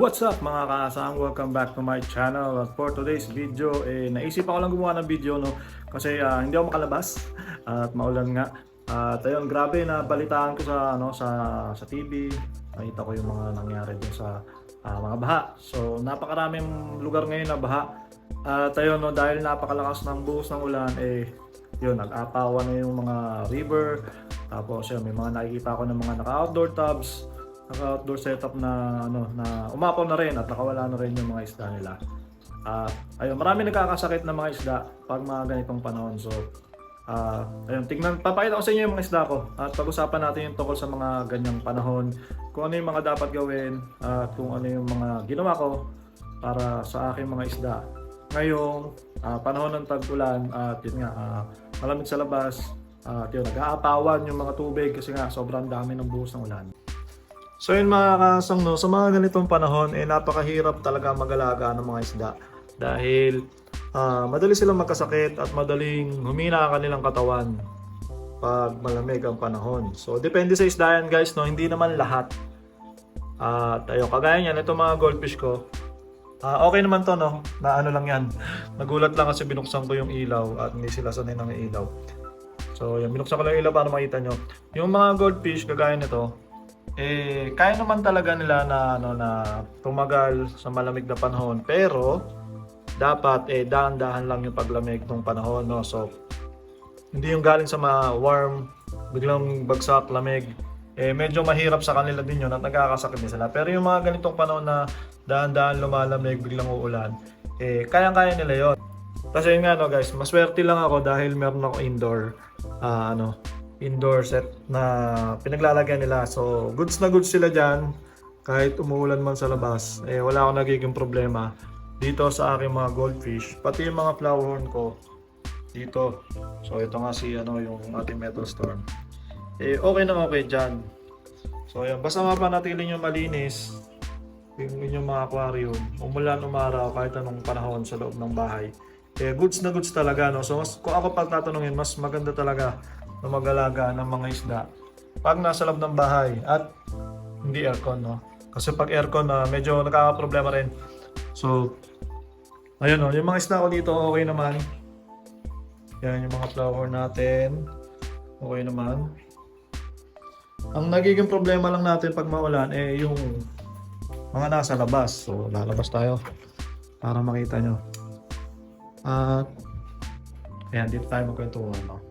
What's up mga kaasang? Welcome back to my channel. At for today's video, eh, naisip ako lang gumawa ng video no kasi ah, hindi ako makalabas at maulan nga. At ayun, grabe na balitaan ko sa ano sa sa TV. Nakita ko yung mga nangyari dun sa ah, mga baha. So napakaraming lugar ngayon na baha. At ayun no dahil napakalakas ng buhos ng ulan eh yun, nag-apawan na yung mga river. Tapos yun, may mga nakikita ko ng mga naka-outdoor tubs naka-outdoor setup na ano na umapaw na rin at nakawala na rin yung mga isda nila. Ah, ayun, marami nagkakasakit na mga isda pag mga ganitong panahon. So, ah, ayun, tingnan, papakita ko sa inyo yung mga isda ko at pag-usapan natin yung tungkol sa mga ganyang panahon, kung ano yung mga dapat gawin at kung ano yung mga ginawa ko para sa aking mga isda. Ngayong ah, panahon ng tag-ulan at yun nga, ah, malamig sa labas, at yun, nag-aapawan yung mga tubig kasi nga sobrang dami ng buhos ng ulan. So yun mga kasang no, sa mga ganitong panahon, eh napakahirap talaga mag-alaga ng mga isda. Dahil ah, madali silang magkasakit at madaling humina ang kanilang katawan pag malamig ang panahon. So depende sa isda yan guys, no? hindi naman lahat. At ayun, kagaya niyan, ito mga goldfish ko, ah, okay naman to no, na ano lang yan. Nagulat lang kasi binuksan ko yung ilaw at hindi sila sanay ng ilaw. So yun, binuksan ko lang yung ilaw para makita nyo. Yung mga goldfish, kagaya nito, eh kaya naman talaga nila na ano na tumagal sa malamig na panahon. Pero dapat eh dahan-dahan lang yung paglamig ng panahon no? So hindi yung galing sa mga warm biglang bagsak lamig. Eh medyo mahirap sa kanila din yun at nagkakasakit din sila. Pero yung mga ganitong panahon na dahan-dahan lumalamig biglang uulan eh kayang-kaya nila yon kasi yun nga no guys maswerte lang ako dahil meron ako indoor ah, ano indoor set na pinaglalagyan nila. So, goods na goods sila dyan. Kahit umuulan man sa labas, eh, wala akong nagiging problema dito sa aking mga goldfish. Pati yung mga flowerhorn ko dito. So, ito nga si ano, yung ating metal storm. Eh, okay na okay dyan. So, yan. Basta mapanatiling yung malinis yung inyong mga aquarium. Umulan, umaraw, kahit anong panahon sa loob ng bahay. Eh, goods na goods talaga, no? So, mas, kung ako pag tatanungin, mas maganda talaga na mag-alaga ng mga isda pag nasa loob ng bahay at hindi aircon no? Kasi pag aircon na medyo nagkakaproblema rin. So ayun no? Yung mga isda ko dito okay naman. Yan yung mga flower natin okay naman. Ang nagiging problema lang natin pag maulan eh yung mga nasa labas. So lalabas tayo para makita nyo. At ayan dito tayo magkwentuhan no?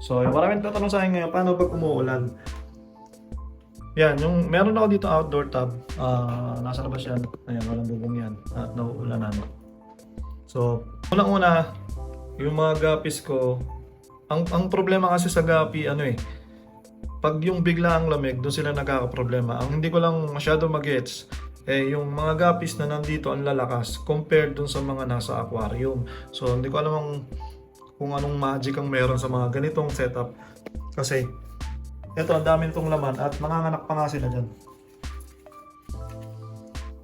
So, yung maraming tatanong sa akin ngayon, paano pag umuulan? Yan, yung meron ako dito outdoor tub. Ah, nasa labas yan. Ayan, walang bubong yan. At nauulanan. So, unang-una, yung mga gapis ko, ang, ang problema kasi sa gapi, ano eh, pag yung bigla ang lamig, doon sila nagkakaproblema. Ang hindi ko lang masyado magets, eh yung mga gapis na nandito ang lalakas compared dun sa mga nasa aquarium. So, hindi ko alam ang kung anong magic ang meron sa mga ganitong setup. Kasi, eto, ang dami nitong laman at manganganak pa nga sila dyan.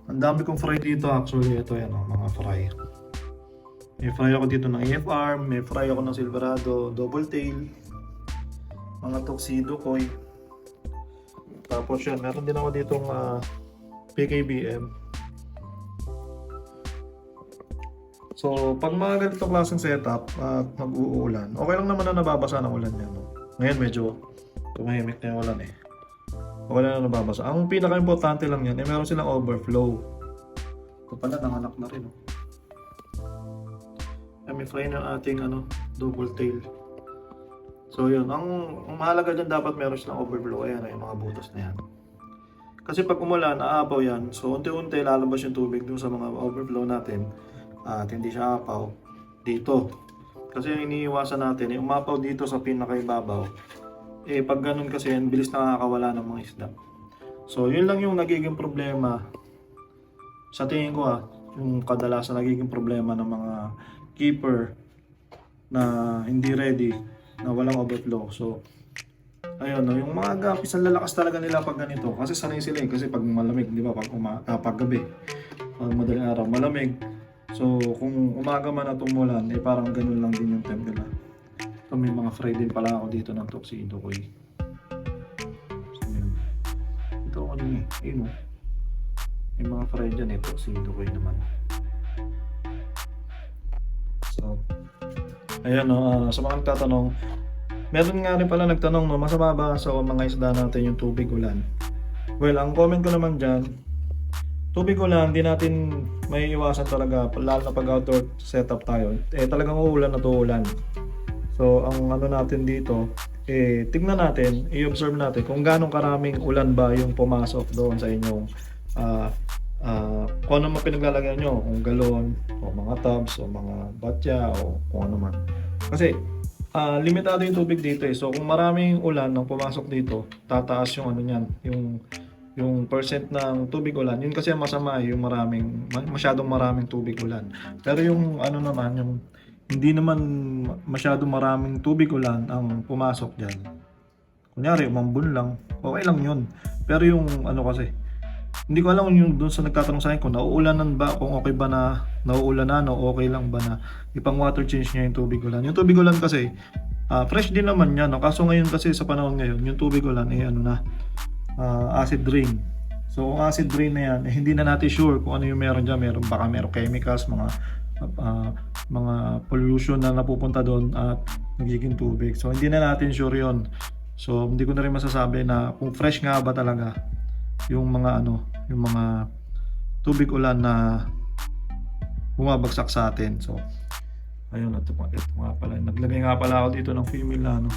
Ang dami kong fry dito actually. Ito yan, oh, mga fry. May fry ako dito ng AFR, may fry ako ng Silverado, double tail, mga tuxedo koi. Tapos yan, meron din ako ditong ah, PKBM. So, pag mga ganitong klaseng setup at mag-uulan, okay lang naman na nababasa ng ulan yan. No? Ngayon medyo tumahimik na yung ulan eh. Wala na nababasa. Ang pinaka-importante lang yan, eh meron silang overflow. Ito pala, nanganak na rin. Oh. Ay, may fry na ating ano, double tail. So yun, ang, ang mahalaga dyan dapat meron silang overflow. Ayan, yung mga butas na yan. Kasi pag umulan, aapaw yan. So unti-unti lalabas yung tubig dun sa mga overflow natin at hindi siya apaw dito. Kasi yung iniiwasan natin, eh, umapaw dito sa pinakaibabaw. Eh, pag ganun kasi, ang bilis nakakawala ng mga isda. So, yun lang yung nagiging problema. Sa tingin ko ah, yung kadalasan nagiging problema ng mga keeper na hindi ready, na walang overflow. So, ayun no, yung mga gapis ang lalakas talaga nila pag ganito. Kasi sanay sila eh, kasi pag malamig, di ba, pag, uma, ah, pag gabi, pag madaling araw, malamig, So, kung umaga man at umulan, eh parang ganun lang din yung time nila. So, may mga fry din pala ako dito ng tuxedo ko eh. So, yun. Ito ano eh, yun oh. Yung mga fry dyan, ito, sindukoy naman. So, ayan no, ah, sa mga nagtatanong, meron nga rin pala nagtanong, no, masama ba sa mga isda natin yung tubig ulan? Well, ang comment ko naman dyan, tubig ulan, hindi natin may iwasan talaga, lalo na pag outdoor setup tayo. Eh, talagang uulan na to ulan. So, ang ano natin dito, eh, tignan natin, i-observe natin kung gaano karaming ulan ba yung pumasok doon sa inyong ah ah, kung ano man pinaglalagay nyo, kung galon, o mga tubs, o mga batya, o kung ano man. Kasi, ah, limitado yung tubig dito eh. So, kung maraming ulan nang pumasok dito, tataas yung ano niyan, yung yung percent ng tubig ulan, yun kasi masama yung maraming, ma- masyadong maraming tubig ulan. Pero yung ano naman, yung hindi naman masyadong maraming tubig ulan ang pumasok dyan. Kunyari, umambun lang, okay lang yun. Pero yung ano kasi, hindi ko alam yung doon sa nagtatanong sa akin kung nauulanan ba, kung okay ba na nauulanan o okay lang ba na ipang water change niya yung tubig ulan. Yung tubig ulan kasi, ah, fresh din naman yan. No? Kaso ngayon kasi sa panahon ngayon, yung tubig ulan, eh ano na, ah, acid rain. So kung acid rain na yan, eh, hindi na natin sure kung ano yung meron dyan. Meron, baka meron chemicals, mga ah, mga pollution na napupunta doon at nagiging tubig. So hindi na natin sure yon. So hindi ko na rin masasabi na kung fresh nga ba talaga yung mga ano, yung mga tubig ulan na bumabagsak sa atin. So ayun ito, ito nga pala. Naglagay nga pala ako dito ng female ano.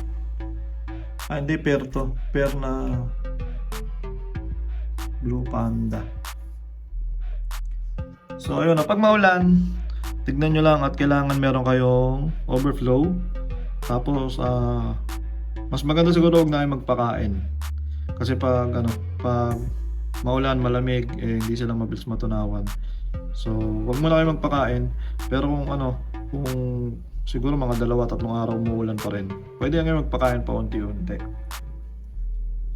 Ah, hindi per to. Per na Blue Panda. So ayun na, pag maulan, tignan nyo lang at kailangan meron kayong overflow. Tapos, ah, mas maganda siguro huwag na kayo magpakain. Kasi pag, ano, pag maulan, malamig, eh, hindi sila mabilis matunawan. So, wag mo na kayo magpakain. Pero kung ano, kung siguro mga dalawa, tatlong araw umuulan pa rin, pwede lang kayo magpakain pa unti-unti.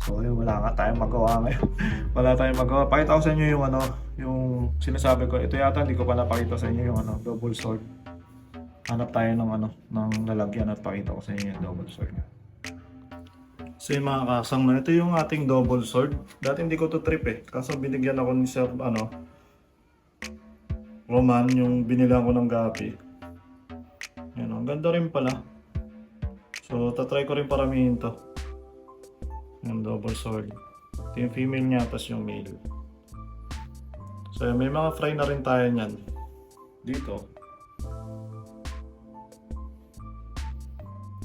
Ayun, wala nga tayong magawa ngayon. wala tayong magawa. Pakita ko sa inyo yung ano, yung sinasabi ko. Ito yata hindi ko pa napakita sa inyo yung ano, double sword. Hanap tayo ng ano, ng lalagyan at pakita ko sa inyo yung double sword. So yung mga kasang na, ito yung ating double sword. Dati hindi ko to trip eh. Kaso binigyan ako ni Sir, ano, Roman, yung binilang ko ng gapi. Yan, ang ganda rin pala. So, tatry ko rin paramihin to. Yung double sword. Ito yung female niya, tapos yung male. So, may mga fry na rin tayo niyan. Dito.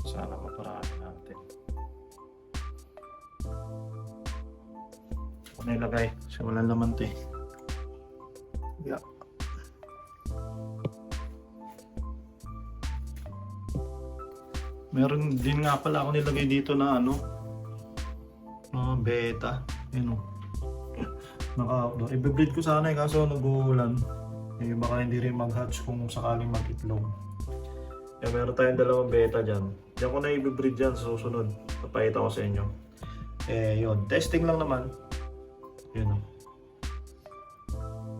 Sana maparami natin. Ako na ilagay. Kasi wala naman to eh. Yeah. Meron din nga pala ako nilagay dito na ano, beta. Yun o. Naka-outdoor. Ibibreed ko sana eh, kaso nag-uulan. Eh, baka hindi rin mag-hatch kung sakaling mag-itlog. Eh, meron tayong dalawang beta dyan. Diyan ko na ibibreed dyan sa susunod. Papakita ko sa inyo. Eh, yun. Testing lang naman. Yun o.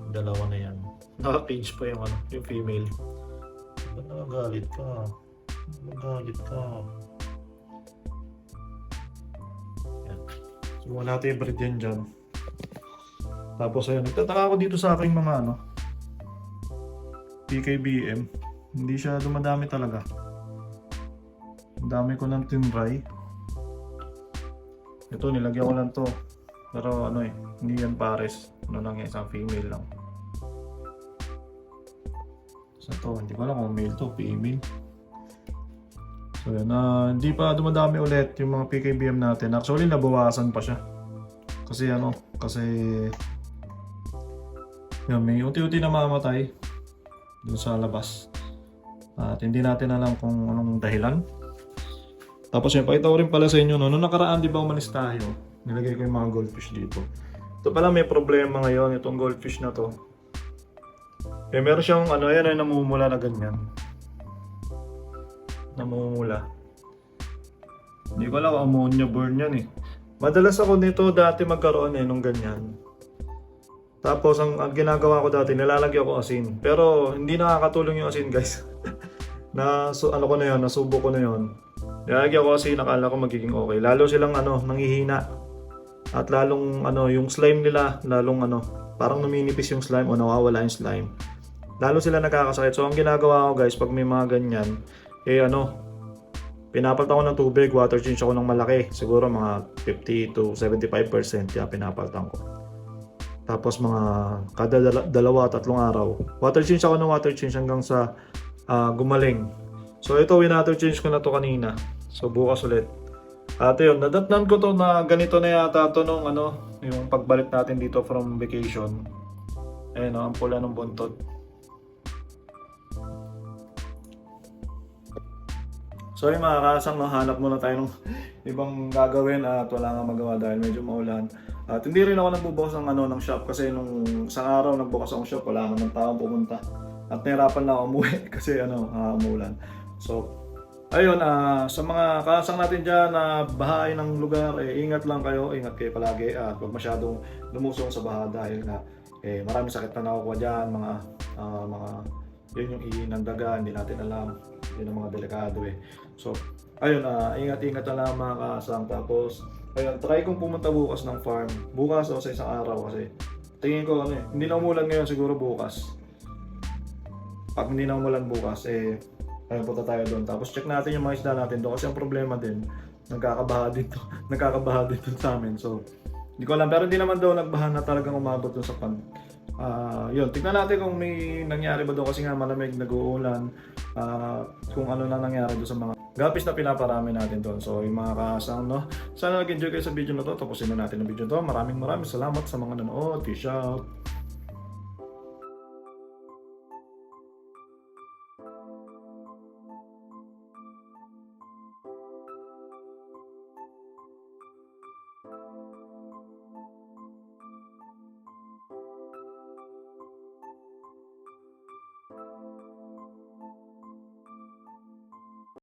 Dalawa na yan. Naka-cage pa yung ano, yung female. Ba't nagagalit ka? Magalit ka. Wala natin i-breed yan dyan. Tapos ayun, nagtataka ako dito sa aking mga ano, PKBM. Hindi siya dumadami talaga. Ang dami ko ng tinray. Ito, nilagyan ko lang to. Pero ano eh, hindi yan pares. Ano lang yan, isang female lang. So to, hindi ko alam kung male to, female. So yun, ah, hindi pa dumadami ulit yung mga PKBM natin. Actually, nabawasan pa siya. Kasi ano, kasi yun, may unti-unti na mamatay dun sa labas. At hindi natin alam kung anong dahilan. Tapos yun, pakita ko rin pala sa inyo, no, nung nakaraan di ba umalis tayo, nilagay ko yung mga goldfish dito. Ito pala may problema ngayon, itong goldfish na to. Eh, meron siyang ano, yan ay namumula na ganyan. Namumula. Hindi ko alam, ammonia burn yan eh. Madalas ako nito dati magkaroon eh, nung ganyan. Tapos ang, ang ginagawa ko dati, nilalagyan ko asin. Pero hindi nakakatulong yung asin guys. na so, ano ko na yun, nasubo ko na yun. Nilalagyan ko asin, nakala ko magiging okay. Lalo silang ano, nanghihina. At lalong ano, yung slime nila, lalong ano, parang numinipis yung slime o nawawala yung slime. Lalo sila nagkakasakit. So, ang ginagawa ko guys, pag may mga ganyan, eh ano, pinapalitan ko ng tubig, water change ako ng malaki. Siguro mga 50 to 75% kaya pinapalitan ko. Tapos mga kada dala- dalawa, tatlong araw. Water change ako ng water change hanggang sa ah, gumaling. So ito, winater change ko na to kanina. So bukas ulit. At yun, nadatnan ko to na ganito na yata to nung ano, yung pagbalik natin dito from vacation. Ayun ang pula ng buntot. So yung mga kasang hanap muna tayo ng ibang gagawin at wala nga magawa dahil medyo maulan. At hindi rin ako nagbubukas ng ano ng shop kasi nung isang araw nagbukas akong shop wala naman taong pumunta. At nahirapan na ako umuwi kasi ano, ah, umulan. So ayun, ah, sa mga kasang natin dyan na bahay ng lugar, eh, ingat lang kayo, ingat kayo palagi at huwag masyadong lumusong sa baha dahil nga eh, maraming sakit na nakukuha dyan, mga ah, mga yun yung ihi ng daga, hindi natin alam. Yun ang mga delikado eh. So, ayun, ah, ingat-ingat na lang mga kasang. Tapos, ayun, try kong pumunta bukas ng farm. Bukas o sa isang araw kasi tingin ko ano eh, hindi na umulan ngayon siguro bukas. Pag hindi na umulan bukas, eh, ayun, punta tayo doon. Tapos check natin yung mga isda natin doon kasi ang problema din, nagkakabaha dito. nagkakabaha dito sa amin. So, hindi ko alam. Pero hindi naman daw nagbaha na talagang umabot doon sa pan. Ah, yun, tignan natin kung may nangyari ba doon kasi nga malamig, nag-uulan. Ah, kung ano na nangyari doon sa mga gapis na pinaparami natin doon. So, yung mga kasang, no? Sana nag-enjoy kayo sa video na to. Tapusin na natin ang video to. Maraming maraming salamat sa mga nanood. Peace out.